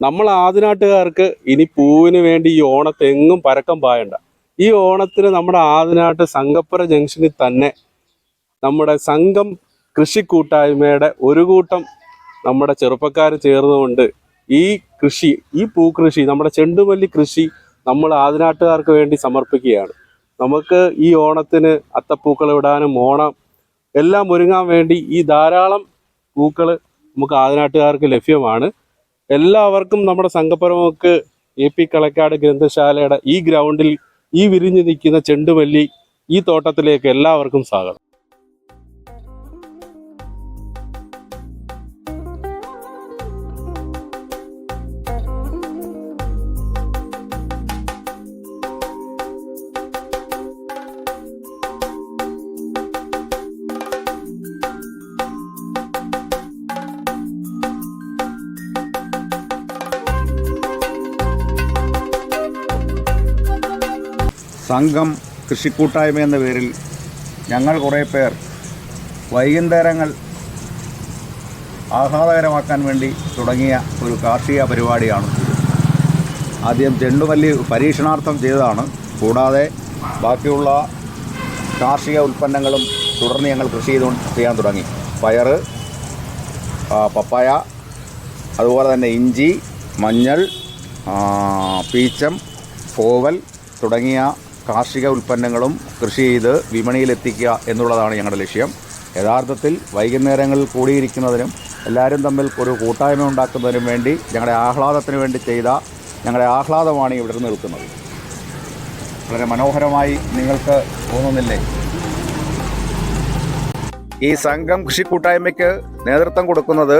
നമ്മൾ ആദിനാട്ടുകാർക്ക് ഇനി പൂവിന് വേണ്ടി ഈ ഓണത്തെങ്ങും പരക്കം പായണ്ട. ഈ ഓണത്തിന് നമ്മുടെ ആദിനാട്ട് സംഘപ്പുര ജംഗ്ഷനിൽ തന്നെ നമ്മുടെ സംഘം കൃഷി കൂട്ടായ്മയുടെ ഒരു കൂട്ടം നമ്മുടെ ചെറുപ്പക്കാർ ചേർന്നുകൊണ്ട് ഈ കൃഷി ഈ പൂക്കൃഷി നമ്മുടെ ചെണ്ടുമല്ലി കൃഷി നമ്മൾ ആദിനാട്ടുകാർക്ക് വേണ്ടി സമർപ്പിക്കുകയാണ്. നമുക്ക് ഈ ഓണത്തിന് അത്തപ്പൂക്കൾ ഇടാനും ഓണം എല്ലാം ഒരുങ്ങാൻ വേണ്ടി ഈ ധാരാളം പൂക്കൾ നമുക്ക് ആദിനാട്ടുകാർക്ക് ലഭ്യമാണ്. എല്ലാവർക്കും നമ്മുടെ സംഘപരമൊക്കെ എ പി കളക്കാട് ഗ്രന്ഥശാലയുടെ ഈ ഗ്രൗണ്ടിൽ ഈ വിരിഞ്ഞു നിൽക്കുന്ന ചെണ്ടുമല്ലി ഈ തോട്ടത്തിലേക്ക് എല്ലാവർക്കും സ്വാഗതം. സംഘം കൃഷിക്കൂട്ടായ്മ എന്ന പേരിൽ ഞങ്ങൾ കുറേ പേർ വൈകുന്നേരങ്ങൾ ആഹ്ലാദകരമാക്കാൻ വേണ്ടി തുടങ്ങിയ ഒരു കാർഷിക പരിപാടിയാണ്. ആദ്യം ചെണ്ടുമല്ലി പരീക്ഷണാർത്ഥം ചെയ്തതാണ്. കൂടാതെ ബാക്കിയുള്ള കാർഷിക ഉൽപ്പന്നങ്ങളും തുടർന്ന് ഞങ്ങൾ കൃഷി ചെയ്തു ചെയ്യാൻ തുടങ്ങി. പയറ് പപ്പായ അതുപോലെ തന്നെ ഇഞ്ചി മഞ്ഞൾ പീച്ചം കോവൽ തുടങ്ങിയ കാർഷിക ഉൽപ്പന്നങ്ങളും കൃഷി ചെയ്ത് വിപണിയിലെത്തിക്കുക എന്നുള്ളതാണ് ഞങ്ങളുടെ ലക്ഷ്യം. യഥാർത്ഥത്തിൽ വൈകുന്നേരങ്ങളിൽ കൂടിയിരിക്കുന്നതിനും എല്ലാവരും തമ്മിൽ ഒരു കൂട്ടായ്മ ഉണ്ടാക്കുന്നതിനും വേണ്ടി ഞങ്ങളുടെ ആഹ്ലാദത്തിന് വേണ്ടി ചെയ്ത ഞങ്ങളുടെ ആഹ്ലാദമാണ് ഇവിടെ നിൽക്കുന്നത്. വളരെ മനോഹരമായി നിങ്ങൾക്ക് തോന്നുന്നില്ലേ? ഈ സംഘം കൃഷി കൂട്ടായ്മയ്ക്ക് നേതൃത്വം കൊടുക്കുന്നത്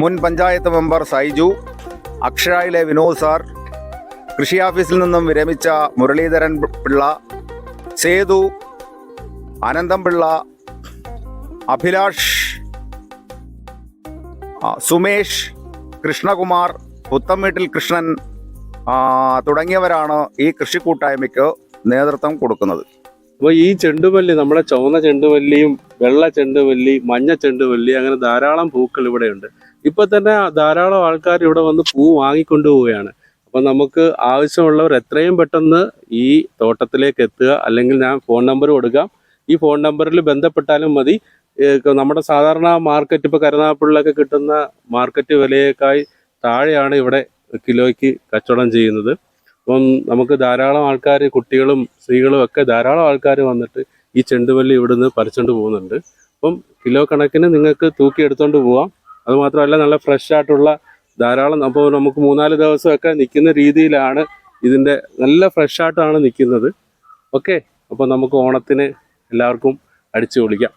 മുൻ പഞ്ചായത്ത് മെമ്പർ സൈജു അക്ഷരയിലെ വിനോദ് സാർ കൃഷി ഓഫീസിൽ നിന്നും വിരമിച്ച മുരളീധരൻ പിള്ള സേതു അനന്തം പിള്ള അഭിലാഷ് സുമേഷ് കൃഷ്ണകുമാർ പുത്തംവീട്ടിൽ കൃഷ്ണൻ തുടങ്ങിയവരാണ് ഈ കൃഷി കൂട്ടായ്മയ്ക്ക് നേതൃത്വം കൊടുക്കുന്നത്. അപ്പോൾ ഈ ചെണ്ടുമല്ലി നമ്മുടെ ചുവന്ന ചെണ്ടുമല്ലിയും വെള്ള ചെണ്ടുമല്ലി മഞ്ഞ ചെണ്ടുമല്ലി അങ്ങനെ ധാരാളം പൂക്കൾ ഇവിടെയുണ്ട്. ഇപ്പൊ തന്നെ ധാരാളം ആൾക്കാർ ഇവിടെ വന്ന് പൂ വാങ്ങിക്കൊണ്ടു പോവുകയാണ് അപ്പൊ നമുക്ക് ആവശ്യമുള്ളവർ എത്രയും പെട്ടെന്ന് ഈ തോട്ടത്തിലേക്ക് എത്തുക. അല്ലെങ്കിൽ ഞാൻ ഫോൺ നമ്പർ കൊടുക്കാം. ഈ ഫോൺ നമ്പറിൽ ബന്ധപ്പെട്ടാലും മതി. നമ്മുടെ സാധാരണ മാർക്കറ്റ് ഇപ്പൊ കരുനാഗപ്പള്ളിലൊക്കെ കിട്ടുന്ന മാർക്കറ്റ് വിലയേക്കാൾ താഴെയാണ് ഇവിടെ കിലോയ്ക്ക് കച്ചവടം ചെയ്യുന്നത്. അപ്പം നമുക്ക് ധാരാളം ആൾക്കാർ കുട്ടികളും സ്ത്രീകളും ഒക്കെ ധാരാളം ആൾക്കാർ വന്നിട്ട് ഈ ചെണ്ടുമല്ലി ഇവിടുന്ന് പറിച്ചുകൊണ്ട് പോകുന്നുണ്ട്. അപ്പം കിലോ കണക്കിന് നിങ്ങൾക്ക് തൂക്കി എടുത്തുകൊണ്ട് പോവാം. അതുമാത്രമല്ല നല്ല ഫ്രഷ് ആയിട്ടുള്ള ധാരാളം അപ്പോൾ നമുക്ക് മൂന്നാൽ ദിവസമൊക്കെ നിൽക്കുന്ന രീതിയിലാണ് ഇതിന്റെ നല്ല ഫ്രഷായിട്ടാണ് നിൽക്കുന്നത്. ഓക്കെ അപ്പോൾ നമുക്ക് ഓണത്തിന് എല്ലാവർക്കും അടിച്ചു പൊളിക്കാം.